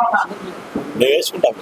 మేము వేసుకుంటాం.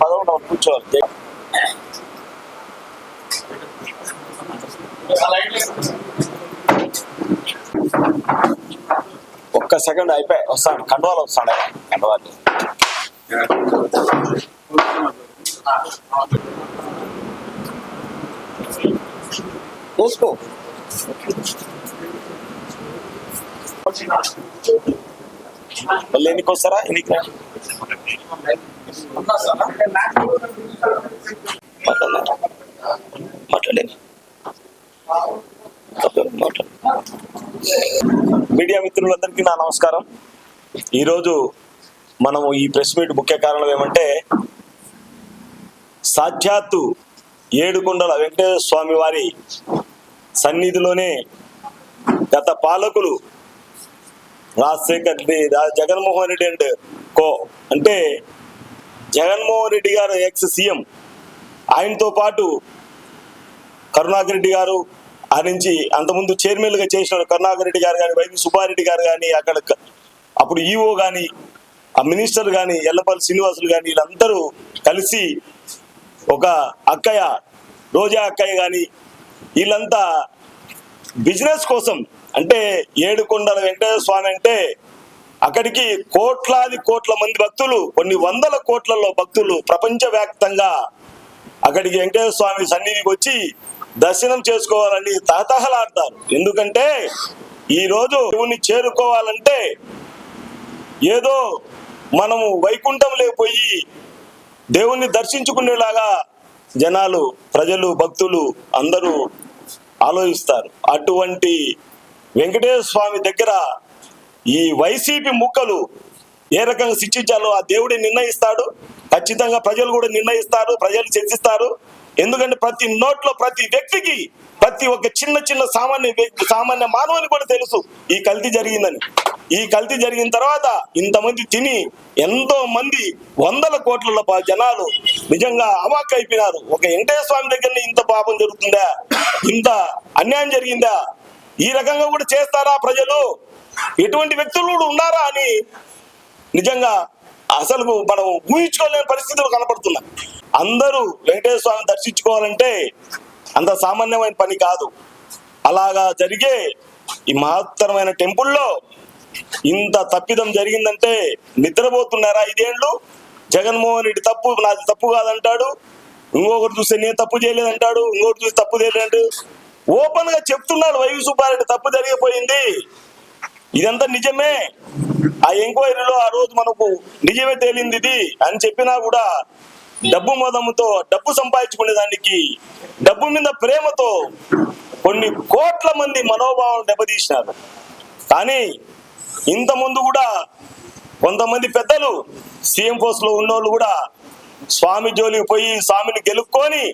పదకొండు కూర్చోవాలి. ఒక్క సెకండ్ అయిపోయి వస్తాడు కండవాలు వస్తాడు కండవాలి చూసుకో మళ్ళీ ఎన్నికి వస్తారా? ఎన్నికి మాట్లాడలేదు మాట్లాడలేదు మాట్లాడేది మాట్లాడు మీడియా మిత్రులందరికీ నా నమస్కారం. ఈరోజు మనము ఈ ప్రెస్ మీట్ ముఖ్య కారణం ఏమంటే సాక్షాత్తు ఏడుకొండల వెంకటేశ్వర స్వామి వారి సన్నిధిలోనే గత పాలకులు రాజశేఖర్ రెడ్డి జగన్మోహన్ రెడ్డి అండ్ కో అంటే జగన్మోహన్ రెడ్డి గారు ఎక్స్ సీఎం ఆయనతో పాటు కరుణాకర్ రెడ్డి గారు ఆ నుంచి అంతకుముందు చైర్మన్ చేసిన కరుణాకర్ రెడ్డి గారు కానీ వైవి సుబ్బారెడ్డి గారు కానీ అక్కడ అప్పుడు ఈఓ కానీ ఆ మినిస్టర్ కానీ ఎల్లపల్లి శ్రీనివాసులు కానీ వీళ్ళందరూ కలిసి ఒక అక్కయ్య రోజా అక్కయ్య కానీ వీళ్ళంతా బిజినెస్ కోసం అంటే ఏడుకొండల వెంకటేశ్వర స్వామి అంటే అక్కడికి కోట్లాది కోట్ల మంది భక్తులు కొన్ని వందల కోట్లలో భక్తులు ప్రపంచవ్యాప్తంగా అక్కడికి వెంకటేశ్వర స్వామి సన్నిధికి వచ్చి దర్శనం చేసుకోవాలని తహతహలాడతారు. ఎందుకంటే ఈ రోజు దేవుణ్ణి చేరుకోవాలంటే ఏదో మనము వైకుంఠంలో పోయి దేవుణ్ణి దర్శించుకునేలాగా జనాలు ప్రజలు భక్తులు అందరూ ఆలోచిస్తారు. అటువంటి వెంకటేశ్వర స్వామి దగ్గర ఈ వైసీపీ ముక్కలు ఏ రకంగా శిక్షించాలో ఆ దేవుడే నిర్ణయిస్తాడు. ఖచ్చితంగా ప్రజలు కూడా నిర్ణయిస్తారు ప్రజలు చర్చిస్తారు ఎందుకంటే ప్రతి నోట్లో ప్రతి వ్యక్తికి ప్రతి ఒక్క చిన్న చిన్న సామాన్య వ్యక్తి సామాన్య మానవుని కూడా తెలుసు ఈ కల్తీ జరిగిందని. ఈ కల్తీ జరిగిన తర్వాత ఇంతమంది తిని ఎంతో మంది వందల కోట్ల జనాలు నిజంగా అవాక్ అయిపోయినారు. ఒక వెంకటేశ్వర స్వామి దగ్గర ఇంత పాపం జరుగుతుందా? ఇంత అన్యాయం జరిగిందా? ఈ రకంగా కూడా చేస్తారా ప్రజలు? ఎటువంటి వ్యక్తులు కూడా ఉన్నారా అని నిజంగా అసలు మనం ఊహించుకోలేని పరిస్థితులు కనపడుతున్నాయి. అందరూ వెంకటేశ్వర స్వామిని దర్శించుకోవాలంటే అంత సామాన్యమైన పని కాదు. అలాగా జరిగే ఈ మహత్తరమైన టెంపుల్లో ఇంత తప్పిదం జరిగిందంటే నిద్రపోతున్నారా ఐదేళ్ళు జగన్మోహన్ రెడ్డి తప్పు నాది తప్పు కాదంటాడు. ఇంకొకటి చూస్తే నేను తప్పు చేయలేదంటాడు ఇంకొకటి చూసి తప్పు చేయలేదంటాడు. ఓపెన్గా చెప్తున్నాడు వైవి సుబ్బారెడ్డి తప్పు జరిగిపోయింది. ఇదంతా నిజమే. ఆ ఎంక్వైరీలో ఆ రోజు మనకు నిజమే తేలింది ఇది అని చెప్పినా కూడా డబ్బు మోదముతో డబ్బు సంపాదించుకునే దానికి డబ్బు మీద ప్రేమతో కొన్ని కోట్ల మంది మనోభావం దెబ్బతీసినారు. కానీ ఇంత ముందు కూడా కొంతమంది పెద్దలు సీఎం పోస్ట్లో ఉన్నోళ్ళు కూడా స్వామి జోలికి పోయి స్వామిని గెలుక్కొని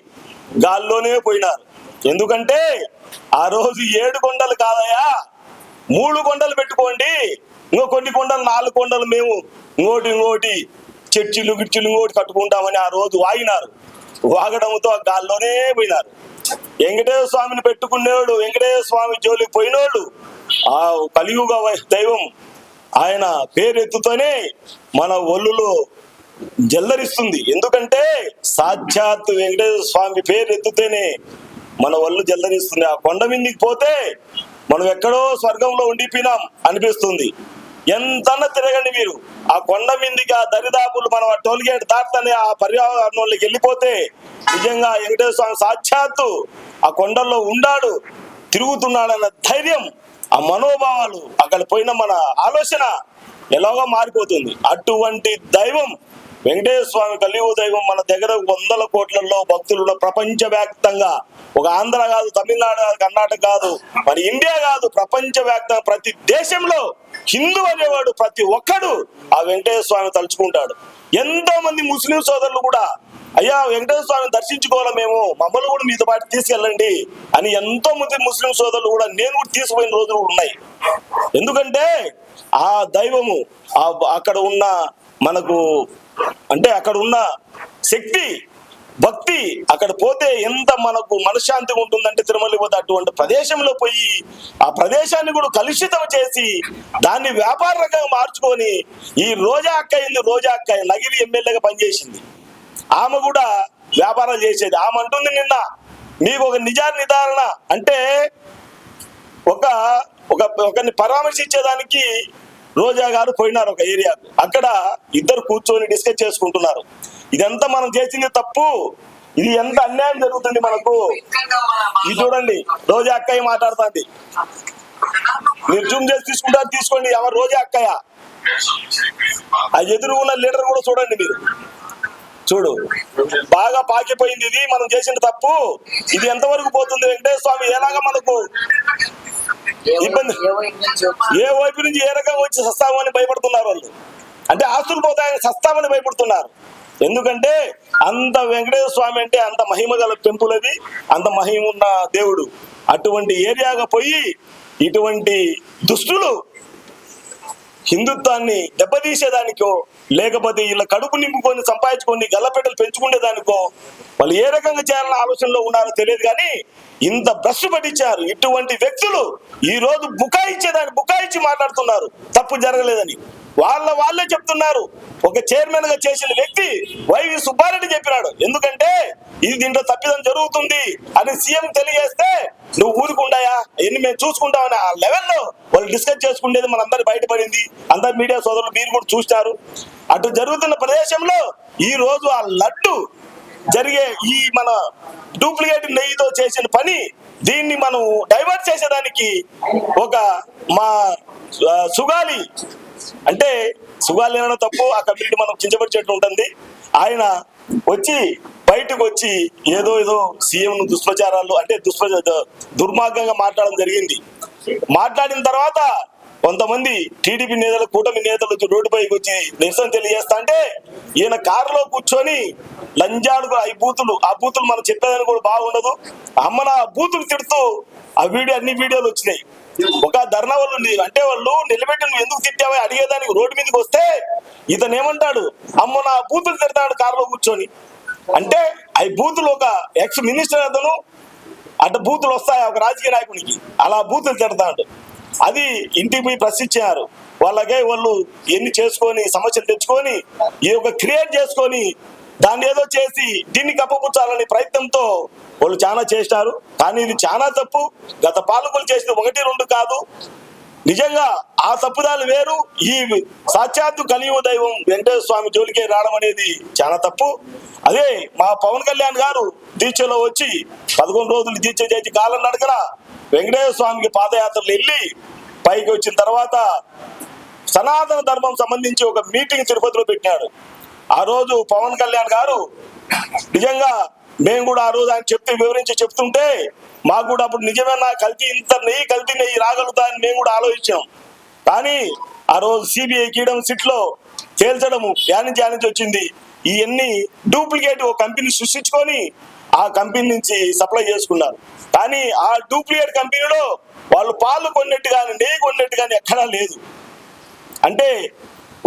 గాల్లోనే పోయినారు. ఎందుకంటే ఆ రోజు ఏడు కొండలు కాదయా మూడు కొండలు పెట్టుకోండి ఇంకో కొన్ని కొండలు నాలుగు కొండలు మేము ఇంకోటి ఇంకోటి చర్చిలు గిర్చిలు ఇంకోటి కట్టుకుంటామని ఆ రోజు వాగినారు. వాగడంతో గాల్లోనే పోయినారు. వెంకటేశ్వర స్వామిని పెట్టుకునేవాడు వెంకటేశ్వర స్వామి జోలికి పోయినోళ్ళు ఆ కలియుగ దైవం ఆయన పేరెత్తుతోనే మన ఒళ్ళులో జల్లరిస్తుంది. ఎందుకంటే సాక్షాత్ వెంకటేశ్వర స్వామి పేరెత్తుతేనే మన ఒళ్ళు జల్లరిస్తుంది. ఆ కొండ మీదకి పోతే మనం ఎక్కడో స్వర్గంలో ఉండిపోయినాం అనిపిస్తుంది. ఎంతన్నా తిరగండి మీరు. ఆ కొండ మీదకి ఆ దరిదాపులు మనం ఆ టోల్ గేట్ ఆ పర్యావరణంలోకి వెళ్ళిపోతే నిజంగా వెంకటేశ్వర స్వామి సాక్షాత్తు ఆ కొండల్లో ఉండాడు తిరుగుతున్నాడన్న ధైర్యం ఆ మనోభావాలు అక్కడ పోయిన మన ఆలోచన ఎలాగో మారిపోతుంది. అటువంటి దైవం వెంకటేశ్వర స్వామి కలియుగ దైవం మన దగ్గర వందల కోట్లలో భక్తులు ప్రపంచవ్యాప్తంగా. ప్రపంచ వ్యాప్తంగా ఒక ఆంధ్ర కాదు తమిళనాడు కాదు కర్ణాటక కాదు మరి ఇండియా కాదు ప్రపంచ వ్యాప్తంగా ప్రతి దేశంలో హిందూ అనేవాడు ప్రతి ఒక్కడు ఆ వెంకటేశ్వర స్వామి తలుచుకుంటాడు. ఎంతో మంది ముస్లిం సోదరులు కూడా అయ్యా వెంకటేశ్వర స్వామిని దర్శించుకోవాలి మేము? మమ్మల్ని కూడా మీతో పాటు తీసుకెళ్ళండి అని ఎంతో మంది ముస్లిం సోదరులు కూడా నేను కూడా తీసుకుపోయిన రోజులు ఉన్నాయి. ఎందుకంటే ఆ దైవము ఆ అక్కడ ఉన్న మనకు అంటే అక్కడ ఉన్న శక్తి భక్తి అక్కడ పోతే ఎంత మనకు మనశ్శాంతి ఉంటుందంటే తిరుమల పోతే అటువంటి ప్రదేశంలో పోయి ఆ ప్రదేశాన్ని కూడా కలుషితం చేసి దాన్ని వ్యాపార రంగంగా మార్చుకొని ఈ రోజా అక్క ఏంది రోజా అక్క నగిరి ఎమ్మెల్యేగా పనిచేసింది. ఆమె కూడా వ్యాపారం చేసేది. ఆమె అంటుంది నిన్న మీకు ఒక నిజా నిర్ధారణ అంటే ఒక ఒక ఒకరిని పరామర్శించేదానికి రోజా గారు పోయినారు ఒక ఏరియాకు అక్కడ ఇద్దరు కూర్చొని డిస్కస్ చేసుకుంటున్నారు. ఇదంతా మనం చేసింది తప్పు. ఇది ఎంత అన్యాయం జరుగుతుంది మనకు? ఇది చూడండి రోజా అక్కయ్య మాట్లాడుతుంది. మీరు జూమ్ చేసి తీసుకుంటారు తీసుకోండి. ఎవరు రోజా అక్కయ్య? ఆ ఎదురు ఉన్న లీడర్ కూడా చూడండి మీరు. చూడు బాగా పాకిపోయింది ఇది మనం చేసిన తప్పు. ఇది ఎంతవరకు పోతుంది వెంకటేశ్వర స్వామి? ఎలాగా మనకు? ఇబ్బంది. ఏ వైపు నుంచి ఏ రకంగా వచ్చి సస్తామని భయపడుతున్నారు వాళ్ళు? అంటే ఆస్తులు పోతాయని సస్తామని భయపడుతున్నారు. ఎందుకంటే అంత వెంకటేశ్వర స్వామి అంటే అంత మహిమ గల టెంపుల్ అది అంత మహిమ ఉన్న దేవుడు. అటువంటి ఏరియాగా పోయి ఇటువంటి దుష్టులు హిందుత్వాన్ని దెబ్బతీసేదానికో లేకపోతే వీళ్ళ కడుపు నింపుకొని సంపాదించుకొని గల్లపెట్టలు పెంచుకునేదానికో వాళ్ళు ఏ రకంగా చేయాలన్న ఆలోచనలో ఉన్నారో తెలియదు కానీ ఇంత భ్రష్టు పట్టించారు. ఇటువంటి వ్యక్తులు ఈ రోజు బుకాయించేదాన్ని బుకాయించి మాట్లాడుతున్నారు. తప్పు జరగలేదని. వాళ్ళ వాళ్ళే చెప్తున్నారు. ఒక చైర్మన్గా చేసిన వ్యక్తి వైవి సుబ్బారెడ్డి చెప్పినాడు. ఎందుకంటే ఇది దీంట్లో తప్పిదం జరుగుతుంది అని సీఎం తెలియజేస్తే నువ్వు ఊరుకుంటాయా ఎన్ని మేము చూసుకుంటామని ఆ లెవెల్లో వాళ్ళు డిస్కస్ చేసుకునేది మనందరి బయటపడింది. అందరు మీడియా సోదరులు మీరు కూడా చూస్తారు అటు జరుగుతున్న ప్రదేశంలో ఈ రోజు ఆ లడ్డు జరిగే ఈ మన డూప్లికేట్ నెయ్యితో చేసిన పని దీన్ని మనం డైవర్ట్ చేసేదానికి ఒక మా సుగాలి అంటే సుగాలి అనడం తప్పు ఆ కమ్యూనిటీ మనం కించపరిచేట్టు ఉంటుంది. ఆయన వచ్చి బయటకు వచ్చి ఏదో ఏదో సీఎం ను దుష్ప్రచారాలు అంటే దుష్ప్రచ దుర్మార్గంగా మాట్లాడడం జరిగింది. మాట్లాడిన తర్వాత కొంతమంది టీడీపీ నేతలు కూటమి నేతలు రోడ్డుపైకి వచ్చి నిరసన తెలియజేస్తా అంటే ఈయన కారులో కూర్చొని లంజాడు కూడా ఈ బూతులు ఆ బూతులు మనం చెప్పేదని కూడా బాగుండదు. అమ్మన ఆ బూతులు తిడుతూ ఆ వీడియో అన్ని వీడియోలు వచ్చినాయి. ఒక ధర్నా వాళ్ళు అంటే వాళ్ళు నిలబెట్టి నువ్వు ఎందుకు తిట్టావో అడిగేదానికి రోడ్డు మీదకి వస్తే ఇతను ఏమంటాడు? అమ్మ నా బూతులు తిడతాడు కారులో కూర్చొని. అంటే ఆ బూతులు ఒక ఎక్స్ మినిస్టర్ అతను అటు బూతులు వస్తాయి ఒక రాజకీయ నాయకునికి? అలా బూతులు తిడతాడు. అది ఇంటికి పోయి ప్రశ్నించారు. వాళ్ళకే వాళ్ళు ఎన్ని చేసుకొని సమస్యలు తెచ్చుకొని ఈ యొక్క క్రియేట్ చేసుకొని దాన్ని ఏదో చేసి దీన్ని కప్పపుచ్చాలనే ప్రయత్నంతో వాళ్ళు చాలా చేసినారు కానీ ఇది చాలా తప్పు. గత పాలకులు చేసిన ఒకటి రెండు కాదు. నిజంగా ఆ తప్పుదాలు వేరు. ఈ సాక్షాత్తు కలియుగ దైవం వెంకటేశ్వర స్వామి జోలికే రావడం అనేది చాలా తప్పు. అదే మా పవన్ కళ్యాణ్ గారు దీక్షలో వచ్చి పదకొండు రోజులు దీక్ష చేసి కాలం నడకన వెంకటేశ్వర స్వామికి పాదయాత్రలు వెళ్ళి పైకి వచ్చిన తర్వాత సనాతన ధర్మం సంబంధించి ఒక మీటింగ్ తిరుపతిలో పెట్టినాడు. ఆ రోజు పవన్ కళ్యాణ్ గారు నిజంగా మేము కూడా ఆ రోజు ఆయన చెప్తూ వివరించి చెప్తుంటే మాకు కూడా అప్పుడు నిజమేనా కల్తీ ఇంత నెయ్యి కల్తీ నెయ్యి రాగలుగుతాయని మేము కూడా ఆలోచించాం. కానీ ఆ రోజు సిబిఐ కీయడం సిట్లో తేల్చడము యానించి యానించి వచ్చింది. ఇవన్నీ డూప్లికేట్ ఒక కంపెనీ సృష్టించుకొని ఆ కంపెనీ నుంచి సప్లై చేసుకున్నారు. కానీ ఆ డూప్లికేట్ కంపెనీలో వాళ్ళు పాలు కొన్నట్టు కానీ నెయ్యి కొన్నట్టు కానీ ఎక్కడా లేదు. అంటే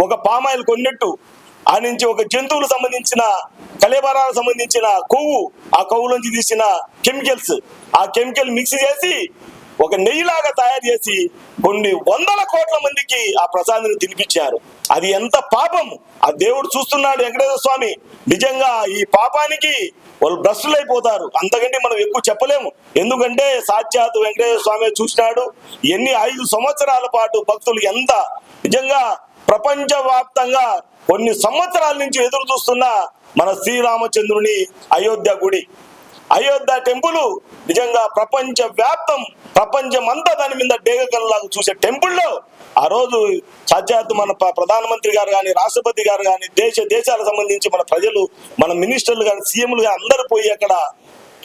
ఒక పామాయిల్ కొన్నట్టు ఆ నుంచి ఒక జంతువులకు సంబంధించిన కలేబరాలకు సంబంధించిన కొవ్వు ఆ కొవ్వు నుంచి తీసిన కెమికల్స్. ఆ కెమికల్ మిక్స్ చేసి ఒక నెయ్యిలాగా తయారు చేసి కొన్ని వందల కోట్ల మందికి ఆ ప్రసాదాన్ని తినిపించారు. అది ఎంత పాపం! ఆ దేవుడు చూస్తున్నాడు వెంకటేశ్వర స్వామి. నిజంగా ఈ పాపానికి వాళ్ళు భ్రష్టులైపోతారు. అంతకంటే మనం ఎక్కువ చెప్పలేము. ఎందుకంటే సాక్షాత్ వెంకటేశ్వర స్వామి చూసినాడు. ఎన్ని ఐదు సంవత్సరాల పాటు భక్తులు ఎంత! నిజంగా ప్రపంచవ్యాప్తంగా కొన్ని సంవత్సరాల నుంచి ఎదురు చూస్తున్న మన శ్రీరామచంద్రుని అయోధ్య గుడి. అయోధ్య టెంపుల్ నిజంగా ప్రపంచ వ్యాప్తం ప్రపంచం అంతా దాని మీద డేగకల్లాగా చూసే టెంపుల్లో ఆ రోజు సాక్షాత్ మన ప్రధానమంత్రి గారు కానీ రాష్ట్రపతి గారు కానీ దేశ దేశాలకు సంబంధించి మన ప్రజలు మన మినిస్టర్లు కానీ సీఎంలు కానీ అందరూ పోయి అక్కడ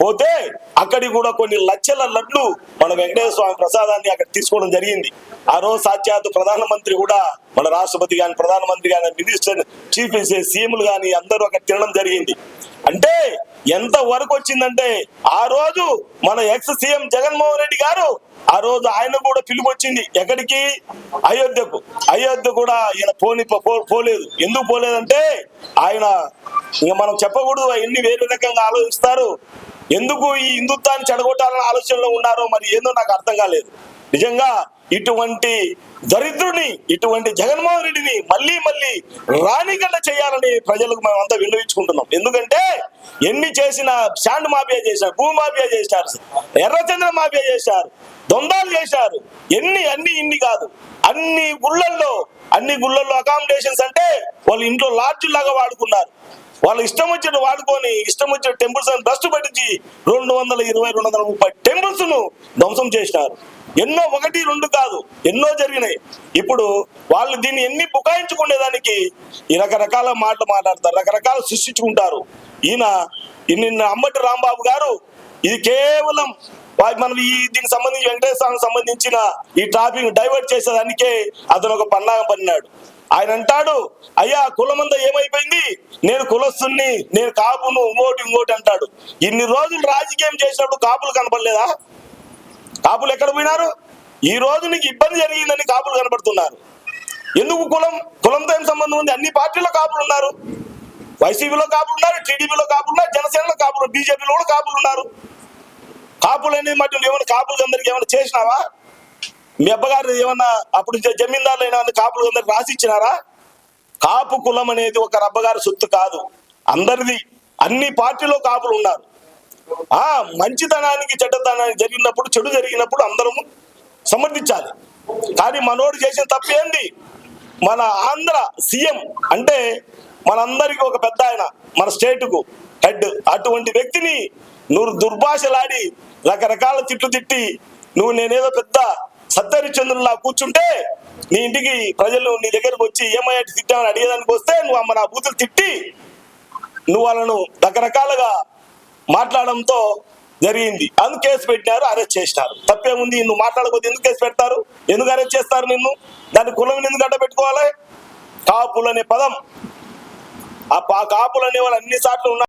పోతే అక్కడికి కూడా కొన్ని లక్షల లడ్లు మన వెంకటేశ్వర స్వామి ప్రసాదాన్ని అక్కడ తీసుకోవడం జరిగింది. ఆ రోజు సాక్షాత్ ప్రధానమంత్రి కూడా మన రాష్ట్రపతి కానీ ప్రధానమంత్రి కానీ మినిస్టర్ చీఫ్ సీఎంలు కానీ అందరూ అక్కడ తినడం జరిగింది. అంటే ఎంత వరకు వచ్చిందంటే ఆ రోజు మన ఎక్స్ సీఎం జగన్మోహన్ రెడ్డి గారు ఆ రోజు ఆయన కూడా పిలుపు వచ్చింది ఎక్కడికి? అయోధ్యకు. అయోధ్య కూడా ఈయన పోని పో- పోలేదు. ఎందుకు పోలేదంటే ఆయన ఇంకా మనం చెప్పకూడదు ఎన్ని వేరే రకంగా ఆలోచిస్తారు. ఎందుకు ఈ హిందుత్వాన్ని చెడగొట్టాలన్న ఆలోచనలో ఉన్నారో మరి ఏందో నాకు అర్థం కాలేదు. నిజంగా ఇటువంటి దరిద్రుని ఇటువంటి జగన్మోహన్ రెడ్డిని మళ్ళీ మళ్ళీ రాణిగడ్డ చేయాలని ప్రజలకు మేము అంతా విన్నవించుకుంటున్నాం. ఎందుకంటే ఎన్ని చేసిన శాండ్ మాఫియా చేశారు భూ మాఫియా చేశారు ఎర్రచంద్ర మాఫియా చేశారు దొందాలు చేశారు. ఎన్ని అన్ని ఇన్ని కాదు. అన్ని గుళ్ళల్లో అన్ని గుళ్ళల్లో అకామిడేషన్స్ అంటే వాళ్ళు ఇంట్లో లాడ్జ్ లాగా వాడుకున్నారు. వాళ్ళు ఇష్టం వచ్చినట్టు వాడుకొని ఇష్టం వచ్చిన టెంపుల్స్ అని భ్రష్టు పట్టించి రెండు వందల ఇరవై రెండు వందల ముప్పై టెంపుల్స్ను ధ్వంసం చేసినారు. ఎన్నో ఒకటి రెండు కాదు ఎన్నో జరిగినాయి. ఇప్పుడు వాళ్ళు దీన్ని ఎన్ని బుకాయించుకునేదానికి ఈ రకరకాల మాటలు మాట్లాడతారు రకరకాల సృష్టించుకుంటారు. ఈయన నిన్న అంబటి రాంబాబు గారు ఇది కేవలం మనం ఈ దీనికి సంబంధించి వెంకటేశ్వరానికి సంబంధించిన ఈ ట్రాఫిక్ డైవర్ట్ చేసేదానికే అతను ఒక పన్నాగం పన్నాడు. ఆయన అంటాడు అయ్యా కులమంతా ఏమైపోయింది? నేను కులస్తుని నేను కాపును ఇంకోటి ఇంకోటి అంటాడు. ఇన్ని రోజులు రాజకీయం చేసినప్పుడు కాపులు కనపడలేదా? కాపులు ఎక్కడ పోయినారు? ఈ రోజు నీకు ఇబ్బంది జరిగిందని కాపులు కనబడుతున్నారు ఎందుకు కులం? కులంతో ఏం సంబంధం ఉంది? అన్ని పార్టీలో కాపులు ఉన్నారు. వైసీపీలో కాపులు ఉన్నారు టీడీపీలో కాపులు ఉన్నారు జనసేనలో కాపులు బీజేపీలో కూడా కాపులు ఉన్నారు. కాపులు అనేది మట్టి ఏమైనా కాపులు అందరికి ఏమైనా చేసినావా? మీ అబ్బగారు ఏమన్నా అప్పుడు జమీందారులు అయినా కాపులు అందరికి రాసి ఇచ్చినారా కాపు కులం అనేది ఒక రబ్బగారి సొత్తు కాదు. అందరిది అన్ని పార్టీలో కాపులు ఉన్నారు. ఆ మంచితనానికి చెడ్డతనానికి జరిగినప్పుడు చెడు జరిగినప్పుడు అందరము సమర్థించాలి. కానీ మనోడు చేసిన తప్పు ఏంది? మన ఆంధ్ర సీఎం అంటే మనందరికి ఒక పెద్ద ఆయన మన స్టేట్కు హెడ్. అటువంటి వ్యక్తిని నువ్వు దుర్భాషలాడి రకరకాల తిట్లు తిట్టి నువ్వు నేనేదో పెద్ద సత్యహరిచంద్రులా కూర్చుంటే నీ ఇంటికి ప్రజలు నీ దగ్గరకు వచ్చి ఏమయ్యా తిట్టామని అడిగేదానికి వస్తే నువ్వు అమ్మ నా బూతులు తిట్టి నువ్వు వాళ్ళను రకరకాలుగా మాట్లాడడంతో జరిగింది. అందుకు కేసు పెట్టినారు అరెస్ట్ చేసినారు. తప్పేముంది? నువ్వు మాట్లాడకపోతే ఎందుకు కేసు పెడతారు? ఎందుకు అరెస్ట్ చేస్తారు నిన్ను? దాని కులం ఎందుకు అడ్డ పెట్టుకోవాలి కాపులు అనే పదం. ఆ పా- కాపులు అనే వాళ్ళు అన్ని సార్లు ఉన్నారు.